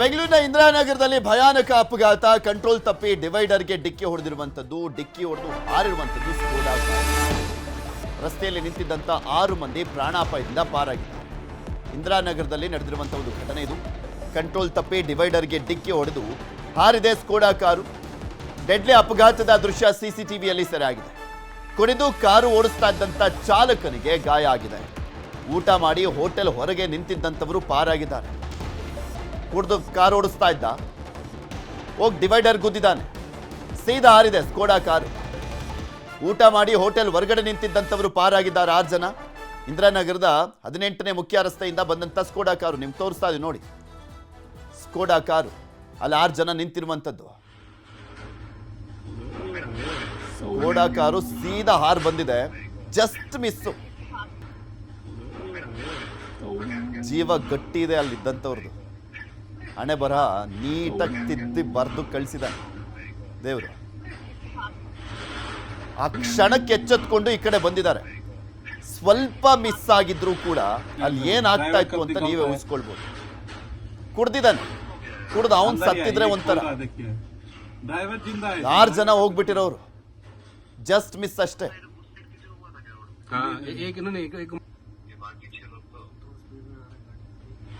ಬೆಂಗಳೂರಿನ ಇಂದಿರಾನಗರದಲ್ಲಿ ಭಯಾನಕ ಅಪಘಾತ. ಕಂಟ್ರೋಲ್ ತಪ್ಪಿ ಡಿವೈಡರ್ಗೆ ಡಿಕ್ಕಿ ಹೊಡೆದಿರುವಂಥದ್ದು. ಡಿಕ್ಕಿ ಹೊಡೆದು ಹಾರಿರುವಂಥದ್ದು ರಸ್ತೆಯಲ್ಲಿ ನಿಂತಿದ್ದಂಥ ಆರು ಮಂದಿ ಪ್ರಾಣಾಪಾಯದಿಂದ ಪಾರಾಗಿದ್ದಾರೆ. ಇಂದಿರಾನಗರದಲ್ಲಿ ನಡೆದಿರುವಂಥ ಒಂದು ಘಟನೆ ಇದು. ಕಂಟ್ರೋಲ್ ತಪ್ಪಿ ಡಿವೈಡರ್ಗೆ ಡಿಕ್ಕಿ ಹೊಡೆದು ಹಾರಿದೆ ಸ್ಕೋಡಾ ಕಾರು. ಡೆಡ್ಲಿ ಅಪಘಾತದ ದೃಶ್ಯ ಸಿಸಿಟಿವಿಯಲ್ಲಿ ಸೆರೆಯಾಗಿದೆ. ಕುಡಿದು ಕಾರು ಓಡಿಸ್ತಾ ಇದ್ದಂಥ ಚಾಲಕನಿಗೆ ಗಾಯ ಆಗಿದೆ. ಊಟ ಮಾಡಿ ಹೋಟೆಲ್ ಹೊರಗೆ ನಿಂತಿದ್ದಂಥವರು ಪಾರಾಗಿದ್ದಾರೆ. ಕುಡಿದು ಕಾರ್ ಓಡಿಸ್ತಾ ಇದ್ದ. ಹೋಗಿ ಡಿವೈಡರ್ ಗುದ್ದಿದ್ದಾನೆ ಸೀದಾ ಹಾರಿದೆ ಸ್ಕೋಡಾ ಕಾರ್ ಊಟ ಮಾಡಿ ಹೋಟೆಲ್ ಹೊರಗಡೆ ನಿಂತಿದ್ದಂಥವರು ಪಾರಾಗಿದ್ದಾರೆ ಆರು ಜನ. ಇಂದಿರಾನಗರದ ಹದಿನೆಂಟನೇ ಮುಖ್ಯ ರಸ್ತೆಯಿಂದ ಬಂದಂಥ ಸ್ಕೋಡಾ ಕಾರು ನಿಮ್ಗೆ ತೋರಿಸ್ತಾ ಇದೆ ನೋಡಿ. ಸ್ಕೋಡಾ ಕಾರು ಅಲ್ಲಿ ಆರು ಜನ ನಿಂತಿರುವಂಥದ್ದು. ಸ್ಕೋಡಾ ಕಾರು ಸೀದಾ ಹಾರ್ ಬಂದಿದೆ. ಜಸ್ಟ್ ಮಿಸ್ಸು ಜೀವ ಗಟ್ಟಿ ಇದೆ ಅಲ್ಲಿ ಇದ್ದಂಥವ್ರದ್ದು ಹಣೆ ಬರ ನೀಟಾಗಿ ತಿದ್ದಿ ಬರೆದು ಕಳಿಸಿದ ದೇವರು. ಆ ಕ್ಷಣಕ್ಕೆ ಎಚ್ಚೆತ್ಕೊಂಡು ಈ ಕಡೆ ಬಂದಿದ್ದಾರೆ. ಸ್ವಲ್ಪ ಮಿಸ್ ಆಗಿದ್ರೂ ಕೂಡ ಅಲ್ಲಿ ಏನಾಗ್ತಾ ಇತ್ತು ಅಂತ ನೀವೇ ಊಹಿಸ್ಕೊಳ್ಬೋದು. ಕುಡ್ದಿದ್ದಾನೆ. ಕುಡ್ದು ಅವನ್ ಸತ್ತಿದ್ರೆ ಒಂಥರ. ಆರು ಜನ ಹೋಗ್ಬಿಟ್ಟಿರೋರು. ಜಸ್ಟ್ ಮಿಸ್ ಅಷ್ಟೇ.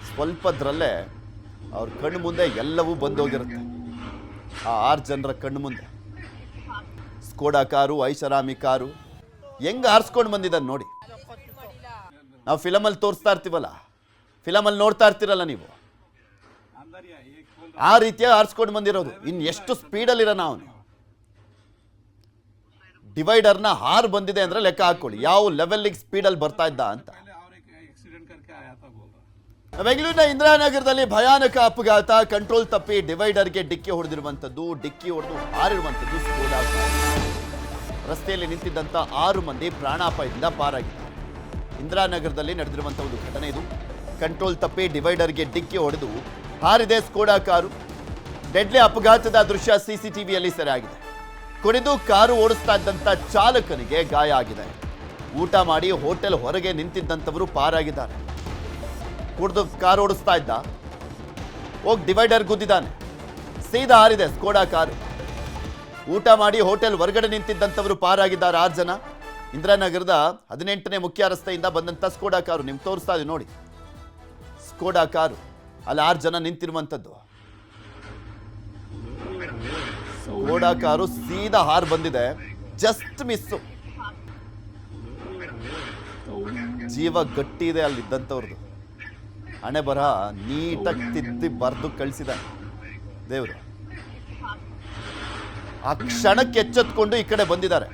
ಸ್ವಲ್ಪದ್ರಲ್ಲೇ ಅವ್ರ ಕಣ್ಣು ಮುಂದೆ ಎಲ್ಲವೂ ಬಂದೋಗಿರುತ್ತೆ ಆ ಆರು ಜನರ ಕಣ್ಣು ಮುಂದೆ. ಸ್ಕೋಡಾ ಕಾರು, ಐಷಾರಾಮಿ ಕಾರು, ಹೆಂಗೆ ಆರಿಸ್ಕೊಂಡು ಬಂದಿದ್ದಾನೆ ನೋಡಿ. ನಾವು ಫಿಲಮಲ್ಲಿ ತೋರಿಸ್ತಾ ಇರ್ತೀವಲ್ಲ ಫಿಲಮಲ್ಲಿ ನೋಡ್ತಾ ಇರ್ತೀರಲ್ಲ ನೀವು. ಆ ರೀತಿಯಾಗಿ ಆರಿಸ್ಕೊಂಡು ಬಂದಿರೋದು. ಇನ್ನು ಎಷ್ಟು ಸ್ಪೀಡಲ್ಲಿರೋಣ ಅವನು ಡಿವೈಡರ್ನ ಹಾರು ಬಂದಿದೆ ಅಂದರೆ ಲೆಕ್ಕ ಹಾಕ್ಕೊಳ್ಳಿ ಯಾವ ಲೆವೆಲ್ಲಿಗೆ ಸ್ಪೀಡಲ್ಲಿ ಬರ್ತಾ ಇದ್ದ ಅಂತ. ಬೆಂಗಳೂರಿನ ಇಂದಿರಾನಗರದಲ್ಲಿ ಭಯಾನಕ ಅಪಘಾತ. ಕಂಟ್ರೋಲ್ ತಪ್ಪಿ ಡಿವೈಡರ್ಗೆ ಡಿಕ್ಕಿ ಹೊಡೆದಿರುವಂಥದ್ದು. ಡಿಕ್ಕಿ ಹೊಡೆದು ಹಾರಿರುವಂಥದ್ದು ರಸ್ತೆಯಲ್ಲಿ ನಿಂತಿದ್ದಂಥ ಆರು ಮಂದಿ ಪ್ರಾಣಾಪಾಯದಿಂದ ಪಾರಾಗಿದ್ದಾರೆ. ಇಂದಿರಾನಗರದಲ್ಲಿ ನಡೆದಿರುವಂಥ ಒಂದು ಘಟನೆ ಇದು. ಕಂಟ್ರೋಲ್ ತಪ್ಪಿ ಡಿವೈಡರ್ಗೆ ಡಿಕ್ಕಿ ಹೊಡೆದು ಹಾರಿದೆ ಸ್ಕೋಡಾ ಕಾರು. ಡೆಡ್ಲಿ ಅಪಘಾತದ ದೃಶ್ಯ ಸಿಸಿಟಿವಿಯಲ್ಲಿ ಸೆರೆಯಾಗಿದೆ. ಕುಡಿದು ಕಾರು ಓಡಿಸ್ತಾ ಇದ್ದಂಥ ಚಾಲಕನಿಗೆ ಗಾಯ ಆಗಿದೆ. ಊಟ ಮಾಡಿ ಹೋಟೆಲ್ ಹೊರಗೆ ನಿಂತಿದ್ದಂಥವರು ಪಾರಾಗಿದ್ದಾರೆ. ಕುಡಿದು ಕಾರ್ ಓಡಿಸ್ತಾ ಇದ್ದ. ಹೋಗಿ ಡಿವೈಡರ್ ಗುದ್ದಿದ್ದಾನೆ ಸೀದಾ ಹಾರಿದೆ ಸ್ಕೋಡಾ ಕಾರು. ಊಟ ಮಾಡಿ ಹೋಟೆಲ್ ಹೊರಗಡೆ ನಿಂತಿದ್ದಂಥವರು ಪಾರಾಗಿದ್ದಾರೆ ಆರು ಜನ. ಇಂದಿರಾನಗರದ ಹದಿನೆಂಟನೇ ಮುಖ್ಯ ರಸ್ತೆಯಿಂದ ಬಂದಂಥ ಸ್ಕೋಡಾ ಕಾರು ನಿಮ್ಗೆ ತೋರಿಸ್ತಾ ಇದೆ ನೋಡಿ. Skoda car. ಅಲ್ಲಿ ಆರು ಜನ ನಿಂತಿರುವಂಥದ್ದು. ಸ್ಕೋಡಾ ಕಾರು ಸೀದಾ ಹಾರ್ ಬಂದಿದೆ. ಜಸ್ಟ್ ಮಿಸ್ಸು ಜೀವ ಗಟ್ಟಿ ಇದೆ ಅಲ್ಲಿ ಇದ್ದಂಥವ್ರದ್ದು ಹಣೆ ಬರಹ ನೀಟಾಗಿ ತಿದ್ದಿ ಬರೆದು ಕಳಿಸಿದ ದೇವರು. ಆ ಕ್ಷಣಕ್ಕೆ ಎಚ್ಚೆತ್ಕೊಂಡು ಈ ಕಡೆ ಬಂದಿದ್ದಾರೆ.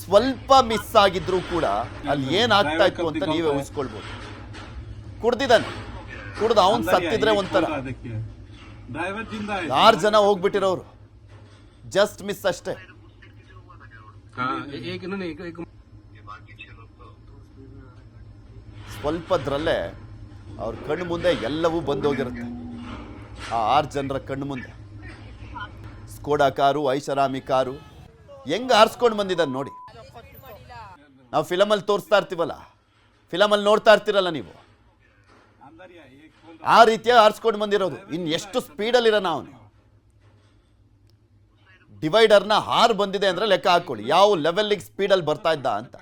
ಸ್ವಲ್ಪ ಮಿಸ್ ಆಗಿದ್ರು ಕೂಡ ಅಲ್ಲಿ ಏನಾಗ್ತಾ ಇತ್ತು ಅಂತ ನೀವೇ ಊಹಿಸ್ಕೊಳ್ಬೋದು ಕುಡ್ದಿದ್ದಾನೆ. ಕುಡ್ದು ಅವನ್ ಸತ್ತಿದ್ರೆ ಒಂಥರ. ಆರು ಜನ ಹೋಗ್ಬಿಟ್ಟಿರೋರು? ಜಸ್ಟ್ ಮಿಸ್ ಅಷ್ಟೇ. ಸ್ವಲ್ಪದ್ರಲ್ಲೇ ಅವ್ರ ಕಣ್ಣು ಮುಂದೆ ಎಲ್ಲವೂ ಬಂದೋಗಿರುತ್ತೆ. ಆ ಆರು ಜನರ ಕಣ್ಣು ಮುಂದೆ. ಸ್ಕೋಡಾ ಕಾರು, ಐಷಾರಾಮಿ ಕಾರು, ಹೆಂಗೆ ಆರಿಸ್ಕೊಂಡು ಬಂದಿದ್ದಾನೆ ನೋಡಿ. ನಾವು ಫಿಲಮಲ್ಲಿ ತೋರಿಸ್ತಾ ಇರ್ತೀವಲ್ಲ ಫಿಲಮಲ್ಲಿ ನೋಡ್ತಾ ಇರ್ತೀರಲ್ಲ ನೀವು. ಆ ರೀತಿಯ ಆರಿಸ್ಕೊಂಡು ಬಂದಿರೋದು. ಇನ್ನು ಎಷ್ಟು ಸ್ಪೀಡಲ್ಲಿರೋಣ ಅವನು ಡಿವೈಡರ್ನ ಹಾರು ಬಂದಿದೆ ಅಂದರೆ ಲೆಕ್ಕ ಹಾಕ್ಕೊಳ್ಳಿ ಯಾವ ಲೆವೆಲ್ಲಿಗೆ ಸ್ಪೀಡಲ್ಲಿ ಬರ್ತಾ ಇದ್ದ ಅಂತ.